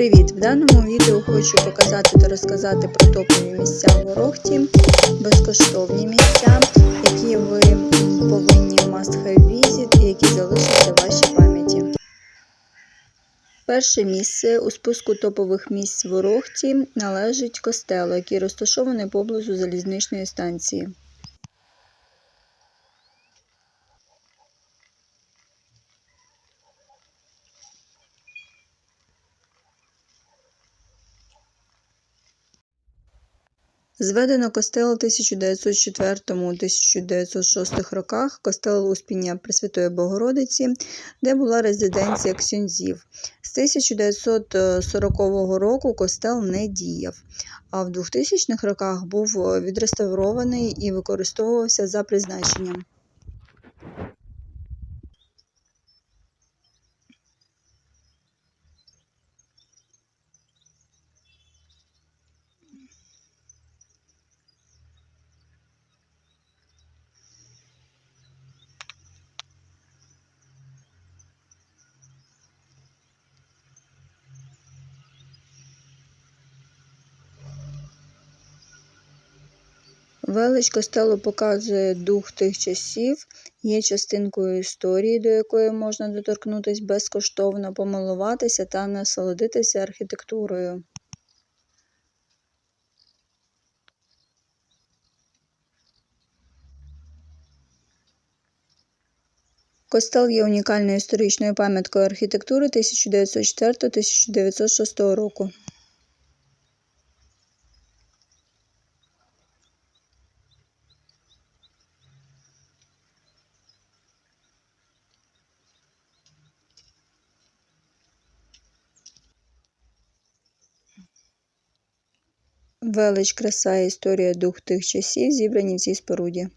Привіт! В даному відео хочу показати та розказати про топові місця в Ворохті, безкоштовні місця, які ви повинні must have visit і які залишаться в вашій пам'яті. Перше місце у списку топових місць в Ворохті належить костелу, який розташований поблизу залізничної станції. Зведено костел у 1904-1906 роках, костел Успіння Пресвятої Богородиці, де була резиденція ксюнзів. З 1940 року костел не діяв, а в 2000-х роках був відреставрований і використовувався за призначенням. Велич костелу показує дух тих часів, є частинкою історії, до якої можна доторкнутися безкоштовно, помилуватися та насолодитися архітектурою. Костел є унікальною історичною пам'яткою архітектури 1904-1906 року. Велич, краса і історія дух тих часів зібрані в цій споруді.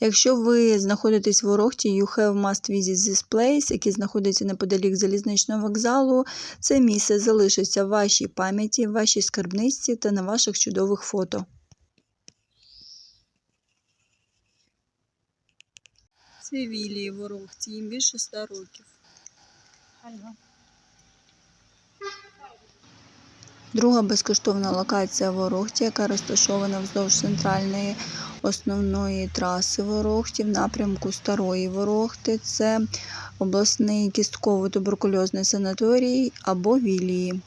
Якщо ви знаходитесь в Ворохті, you have must visit this place, який знаходиться неподалік залізничного вокзалу, це місце залишиться в вашій пам'яті, в вашій скарбниці та на ваших чудових фото. Це Вілії Ворохті, їм більше ста років. Друга безкоштовна локація ворогті, яка розташована вздовж центральної основної траси Ворохті в напрямку Старої Ворохти. Це обласний кістково-туберкульозний санаторій або Вілії.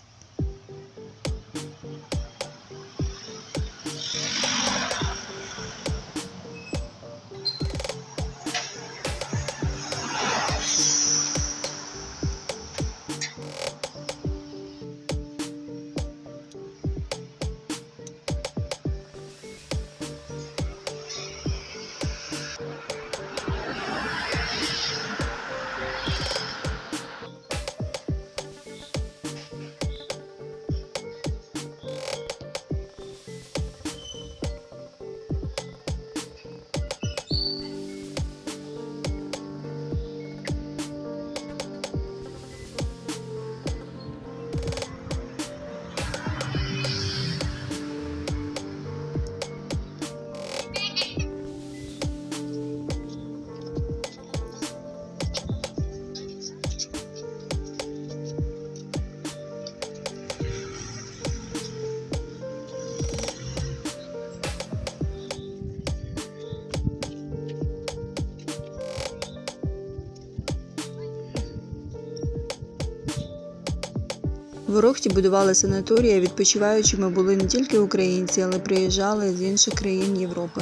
Ворохті будували санаторії, відпочиваючими були не тільки українці, але приїжджали з інших країн Європи.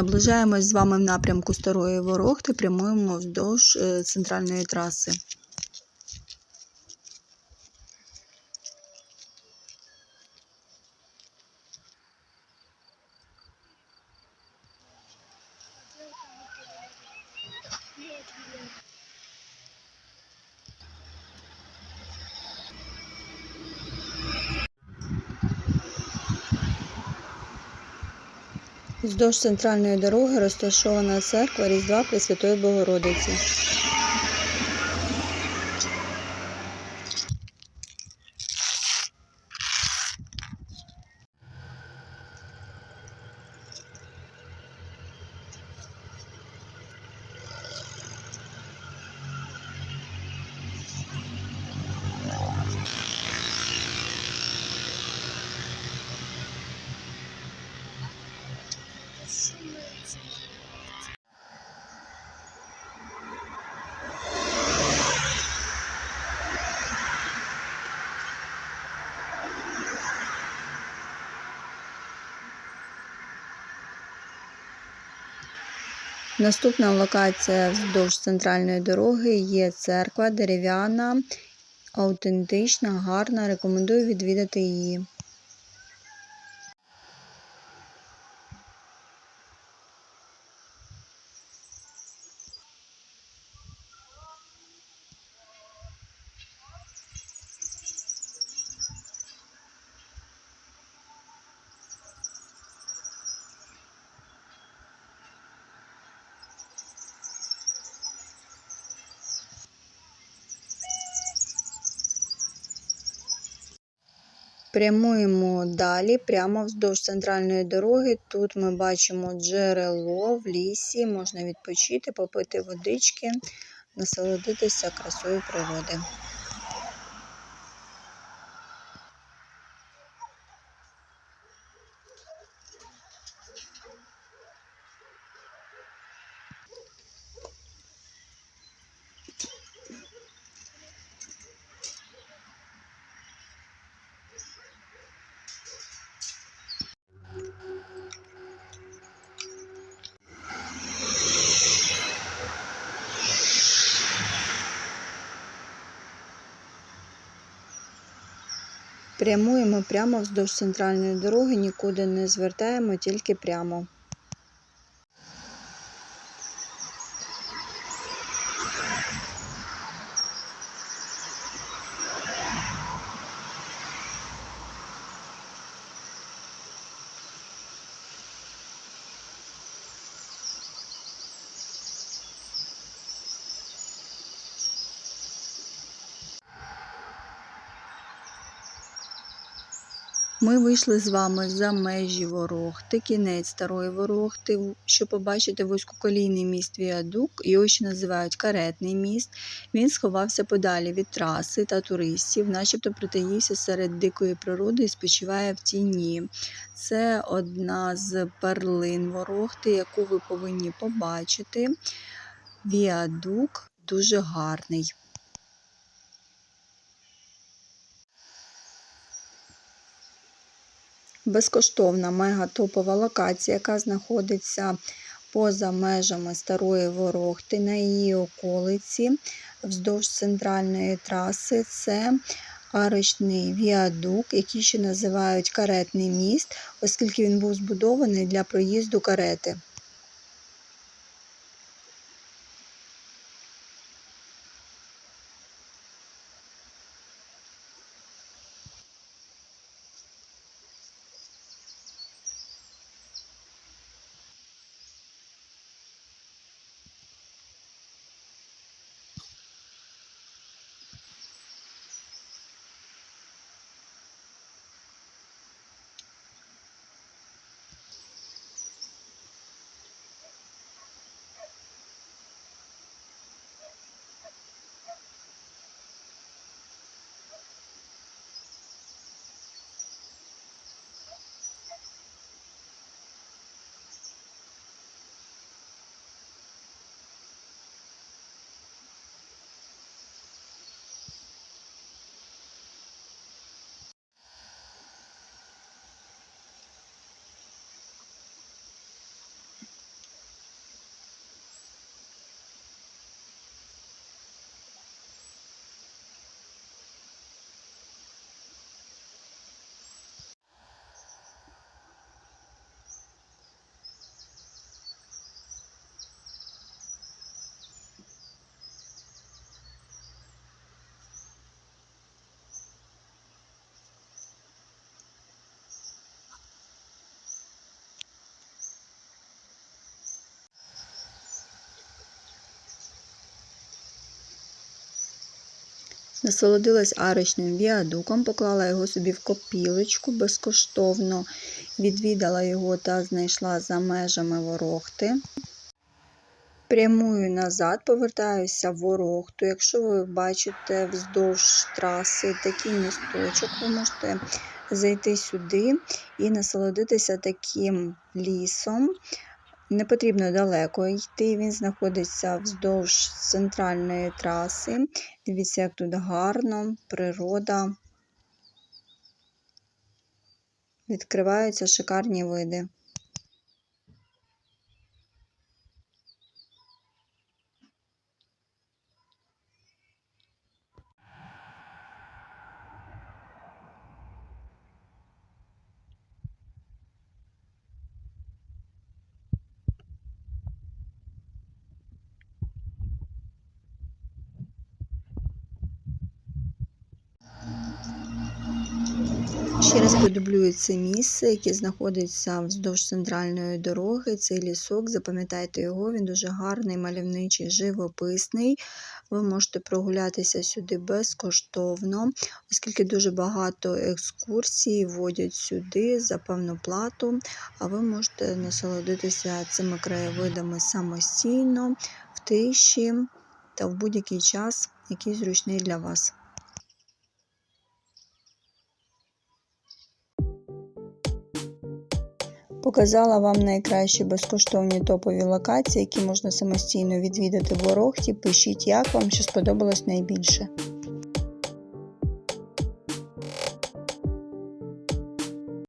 Наближаємось з вами в напрямку Старої Ворохти, прямуємо вздовж е, центральної траси. Вздовж центральної дороги розташована церква Різдва Пресвятої Богородиці. Наступна локація вздовж центральної дороги є церква дерев'яна, аутентична, гарна. Рекомендую відвідати її. Прямуємо далі, прямо вздовж центральної дороги. Тут ми бачимо джерело в лісі, можна відпочити, попити водички, насолодитися красою природи. Прямуємо прямо вздовж центральної дороги, нікуди не звертаємо, тільки прямо. Ми вийшли з вами за межі Ворохти, кінець старої Ворохти, щоб побачити вузькоколійний міст Віадук, його ще називають каретний міст. Він сховався подалі від траси та туристів, начебто притаївся серед дикої природи і спочиває в тіні. Це одна з перлин Ворохти, яку ви повинні побачити. Віадук дуже гарний. Безкоштовна мегатопова локація, яка знаходиться поза межами Старої Ворохти на її околиці вздовж центральної траси. Це арочний віадук, який ще називають каретний міст, оскільки він був збудований для проїзду карети. Насолодилась арочним віадуком, поклала його собі в копілочку безкоштовно, відвідала його та знайшла за межами ворохти. Прямую назад, повертаюся в ворохту. Якщо ви бачите вздовж траси такий місточок, ви можете зайти сюди і насолодитися таким лісом. Не потрібно далеко йти, він знаходиться вздовж центральної траси. Дивіться, як тут гарно, природа. Відкриваються шикарні види. Ще раз продублюю це місце, яке знаходиться вздовж центральної дороги. Цей лісок, запам'ятайте його, він дуже гарний, мальовничий, живописний. Ви можете прогулятися сюди безкоштовно, оскільки дуже багато екскурсій вводять сюди за певну плату, а ви можете насолодитися цими краєвидами самостійно, в тиші та в будь-який час, який зручний для вас. Показала вам найкращі безкоштовні топові локації, які можна самостійно відвідати в Ворохті. Пишіть, як вам що сподобалось найбільше.